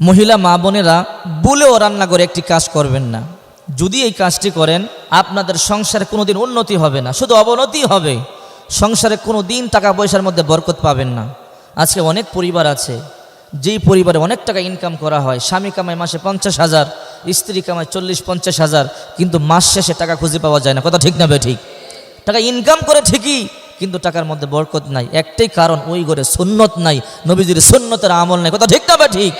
মহিলা মা বোনেরা বলেও রান্না করে একটি কাজ করবেন না। যদি এই কাজটি করেন, আপনাদের সংসারে কোনোদিন উন্নতি হবে না, শুধু অবনতি হবে। সংসারে কোনো দিন টাকা পয়সার মধ্যে বরকত পাবেন না। আজকে অনেক পরিবার আছে, যেই পরিবারে অনেক টাকা ইনকাম করা হয়। স্বামী কামায় মাসে পঞ্চাশ হাজার, স্ত্রী কামায় চল্লিশ, পঞ্চাশ হাজার, কিন্তু মাস শেষে টাকা খুঁজে পাওয়া যায় না। কথা ঠিক না ঠিক? টাকা ইনকাম করে ঠিকই, কিন্তু টাকার মধ্যে বরকত নাই। একটাই কারণ, ওই ঘরে সুন্নত নাই, নবীজির সুন্নতের আমল নাই। কথা ঠিক না ঠিক?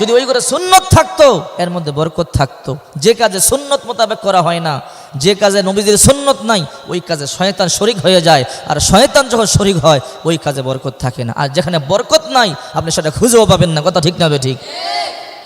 যদি ওই ঘরে সুন্নত থাকতো, এর মধ্যে বরকত থাকতো। যে কাজে সুন্নত মোতাবেক করা হয় না, যে কাজে নবীদের সুন্নত নাই, ওই কাজে শয়তান শরিক হয়ে যায়। আর শয়তান যখন শরিক হয়, ওই কাজে বরকত থাকে না। আর যেখানে বরকত নাই, আপনি সেটা খুঁজেও পাবেন না। কথা ঠিক না ঠিক?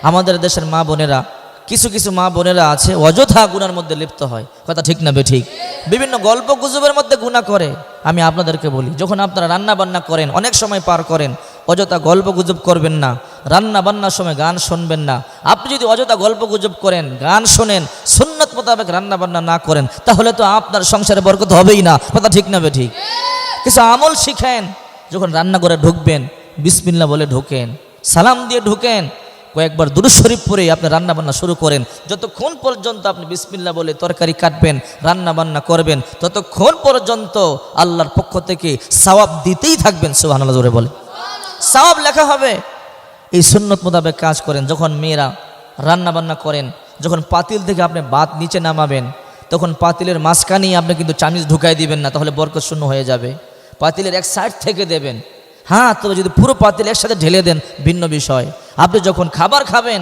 আমাদের দেশের মা বোনেরা, কিছু কিছু মা বোনেরা আছে, অযথা গুনার মধ্যে লিপ্ত হয়। কথা ঠিক না ঠিক? বিভিন্ন গল্প গুজবের মধ্যে গুণা করে। আমি আপনাদেরকে বলি, যখন আপনারা রান্না বান্না করেন, অনেক সময় পার করেন, অযথা গল্প গুজব করবেন না। রান্না বান্নার সময় গান শুনবেন না। আপনি যদি অযথা গল্প গুজব করেন, গান শোনেন, সুন্নত মোতাবেক রান্না বান্না না করেন, তাহলে তো আপনার সংসারে বরকত হবেই না। কথা ঠিক না ঠিক? কিছু আমল শিখেন, যখন রান্না করে ঢুকবেন বিসমিল্লা বলে ঢোকেন, সালাম দিয়ে ঢুকেন, কয়েকবার দুরুদ শরীফ পরে আপনি রান্না বান্না শুরু করেন, যতক্ষণ পর্যন্ত আপনি বিসমিল্লা বলে তরকারি কাটবেন, রান্না বান্না করবেন, ততক্ষণ পর্যন্ত আল্লাহর পক্ষ থেকে সওয়াব দিতেই থাকবেন, সুবহানাল্লাহ জোরে বলে। সওয়াব লেখা হবে। এই সুন্নত মোতাবেক কাজ করেন। যখন মেয়েরা রান্না বান্না করেন, যখন পাতিল থেকে আপনি ভাত নিচে নামাবেন, তখন পাতিলের মাঝখানেই আপনি কিন্তু চামিচ ঢুকাই দিবেন না, তাহলে বরকত শূন্য হয়ে যাবে। পাতিলের এক সাইড থেকে দেবেন। হ্যাঁ তবে যদি পুরো পাতিল একসাথে ঢেলে দেন, ভিন্ন বিষয়। আপনি যখন খাবার খাবেন,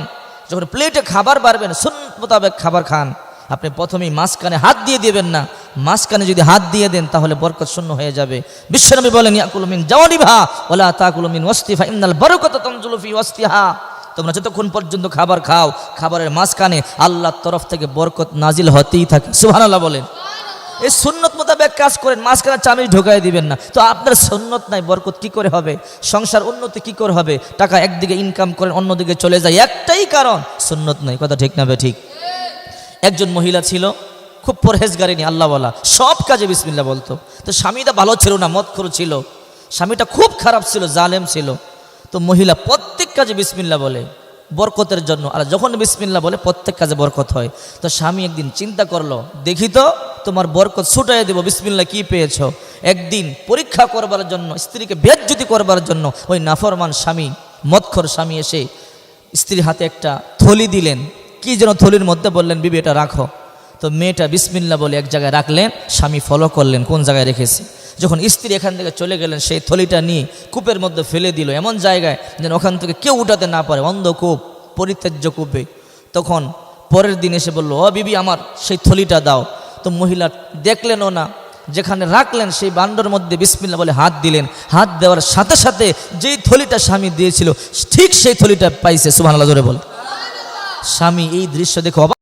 যখন প্লেটে খাবার বাড়বেন, সুন্নত মোতাবেক খাবার খান। আপনি প্রথমেই মাঝখানে হাত দিয়ে দেবেন না মাঝখানে যদি হাত দিয়ে দেন তাহলে বরকত শূন্য হয়ে যাবে। বিশ্বনবী বলেন ইয়াকুলমিন জাওয়ানিভা ওলা তাকুলমিন ওয়াস্তিফা ইন্নাল বরকত তমজুলুফি ওয়াস্তিহা। তোমরা যতক্ষণ পর্যন্ত খাবার খাও খাবারের মাঝখানে আল্লাহর তরফ থেকে বরকত নাজিল হতেই থাকে। সুবহানাল্লাহ বলেন। এই সুন্নত মোতাবেক কাজ করেন মাঝখানে চামিচ ঢোকাই দিবেন না। তো আপনার সুন্নত নাই বরকত কি করে হবে? সংসার উন্নতি কি করে হবে? টাকা একদিকে ইনকাম করেন অন্যদিকে চলে যায়। একটাই কারণ সুন্নত নাই। কথা ঠিক না ঠিক। একজন মহিলা ছিল খুব পরহেজগারিনী আল্লাহ বলা। সব কাজে বিসমিল্লা বলতো। তো স্বামীটা ভালো ছিল না মদ ছিল। স্বামীটা খুব খারাপ ছিল, জালেম ছিল। তো মহিলা প্রত্যেক কাজে বিসমিল্লা বলে, বরকতের জন্য। আর যখন বিসমিল্লা বলে, প্রত্যেক কাজে বরকত হয়। তো স্বামী একদিন চিন্তা করল, দেখি তো, তোমার বরকত ছুটাই দেবো বিসমিল্লা কি পেয়েছ? একদিন পরীক্ষা করবার জন্য, স্ত্রীকে বেজ্জুতি করবার জন্য, ওই নাফরমান স্বামী, মদখর স্বামী এসে স্ত্রীর হাতে একটা থলি দিলেন। কি যেন থলির মধ্যে বললেন, বিবি, এটা রাখো। তো মেয়েটা বিসমিল্লা বলে এক জায়গায় রাখলেন, স্বামী ফলো করলেন, কোন জায়গায় রেখেছে? যখন স্ত্রী এখান থেকে চলে গেলেন, সেই থলিটা নিয়ে কূপের মধ্যে ফেলে দিল, এমন জায়গায় যেন ওখান থেকে কেউ উঠাতে না পারে অন্ধকূপ পরিত্যাজ্য কূপে। তখন পরের দিন এসে বলল, ও বিবি আমার, সেই থলিটা দাও। তো মহিলা দেখলেনও না, যেখানে রাখলেন সেই বান্ডর মধ্যে বিসমিল্লা বলে হাত দিলেন। হাত দেওয়ার সাথে সাথে যেই থলিটা স্বামী দিয়েছিল, ঠিক সেই থলিটা পাইছে, সুবহানাল্লাহ, জোরে বলে। স্বামী এই দৃশ্য দেখে অবাক